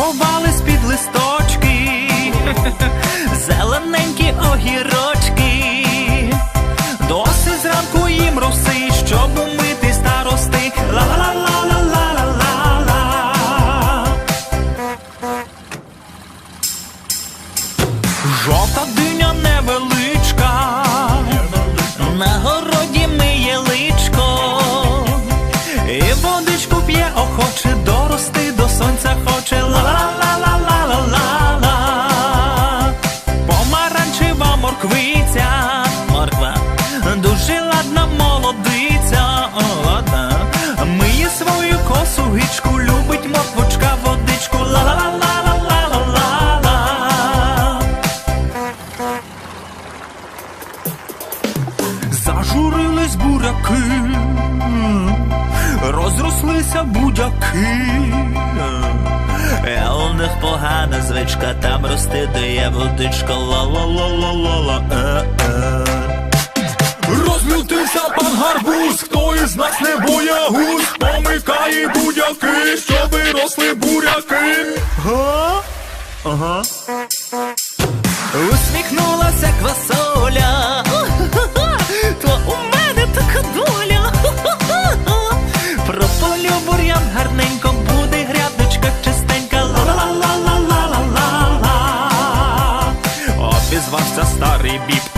Ховали з під листочки, зелененькі огірочки, доси зранку їм роси, щоб умити старости. Ла-ла-ла-ла-ла-ла-ла. Жовта дим. Зажурились буряки, розрослися будяки. Е, у них погана звичка, там рости, де є водичка. Ла-ла-ла-ла-ла-ла. Е-е. Розлютився пан гарбуз, хто із нас не боягуз, помикає будяки, щоби росли буряки. Га? Ага. Усміхнулася квасоля. за старий біп.